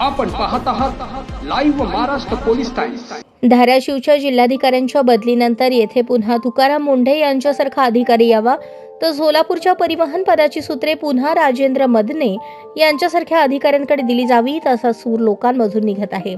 आपण पाहत आहात लाईव्ह महाराष्ट्र पोलीस टाइम्स धाराशिवच्या जिल्हाधिकाऱ्यांच्या बदलीनंतर येथे पुन्हा तुकाराम मुंढे यांच्यासारखा अधिकारी यावा तर सोलापूरच्या परिवहन पदाची सूत्रे पुन्हा राजेंद्र मदने यांच्यासारख्या अधिकाऱ्यांकडे दिली जावीत असा सूर लोकांमधून निघत आहे.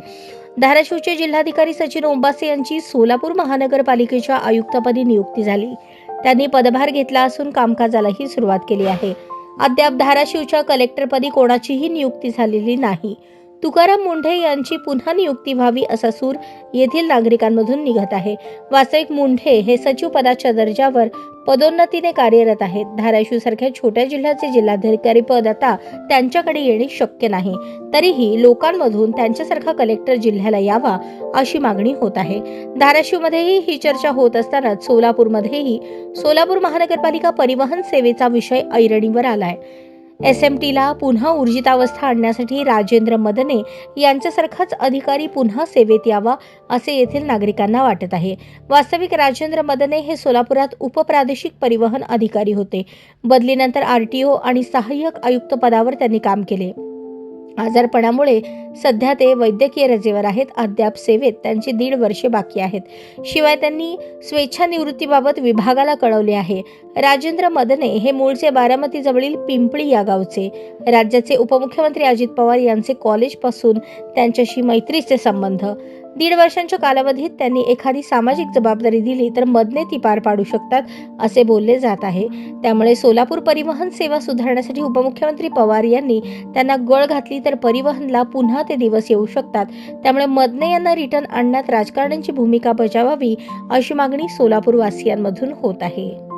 धाराशिवचे जिल्हाधिकारी सचिन ओंबासे यांची सोलापूर महानगरपालिकेच्या आयुक्तपदी नियुक्ती झाली. त्यांनी पदभार घेतला असून कामकाजालाही सुरुवात केली आहे. अद्याप धाराशिवच्या कलेक्टरपदी कोणाचीही नियुक्ती झालेली नाही. तुकाराम मुंढे यांची पुन्हा नियुक्ती व्हावी असा सूर येथील नागरिकांमधून निघत आहे. वास्तविक मुंढे हे सचिव पदाच्या दर्जावर पदोन्नतीने कार्यरत आहेत. धाराशिव सारख्या छोट्या जिल्ह्याचे जिल्हाधिकारी पद आता त्यांच्याकडे येणे शक्य नाही. तरीही लोकांमधून त्यांच्यासारखा कलेक्टर जिल्ह्याला यावा अशी मागणी होत आहे. धाराशिवमध्येही ही चर्चा होत असतानाच सोलापूरमध्येही सोलापूर महानगरपालिका परिवहन सेवेचा विषय ऐरणीवर आलाय. एस एम टीला पुन्हा ऊर्जितावस्था आणण्यासाठी राजेंद्र मदने यांच्यासारखाच अधिकारी पुन्हा सेवेत यावा असे येथील नागरिकांना वाटत आहे. वास्तविक राजेंद्र मदने हे सोलापुरात उपप्रादेशिक परिवहन अधिकारी होते. बदलीनंतर आर टी ओ आणि सहाय्यक आयुक्त पदावर त्यांनी काम केले. आजारपणामुळे सध्या ते वैद्यकीय रजेवर आहेत अद्याप सेवेत त्यांची दीड वर्षे बाकी आहेत. शिवाय त्यांनी स्वेच्छानिवृत्तीबाबत विभागाला कळवले आहे. राजेंद्र मदने हे मूळचे बारामती जवळील पिंपळी या गावचे. राज्याचे उपमुख्यमंत्री अजित पवार यांचे कॉलेजपासून त्यांच्याशी मैत्रीचे संबंध. दीड वर्षांच्या कालावधीत त्यांनी एखादी सामाजिक जबाबदारी दिली तर मदने ती पार पाडू शकतात असे बोलले जात आहे. त्यामुळे सोलापूर परिवहन सेवा सुधारण्यासाठी उपमुख्यमंत्री पवार यांनी त्यांना गळ घातली तर परिवहनला पुन्हा ते दिवस येऊ शकतात. त्यामुळे मदने यांना रिटर्न आणण्यात राजकारण्यांची भूमिका बजावावी अशी मागणी सोलापूर वासियांमधून होत आहे.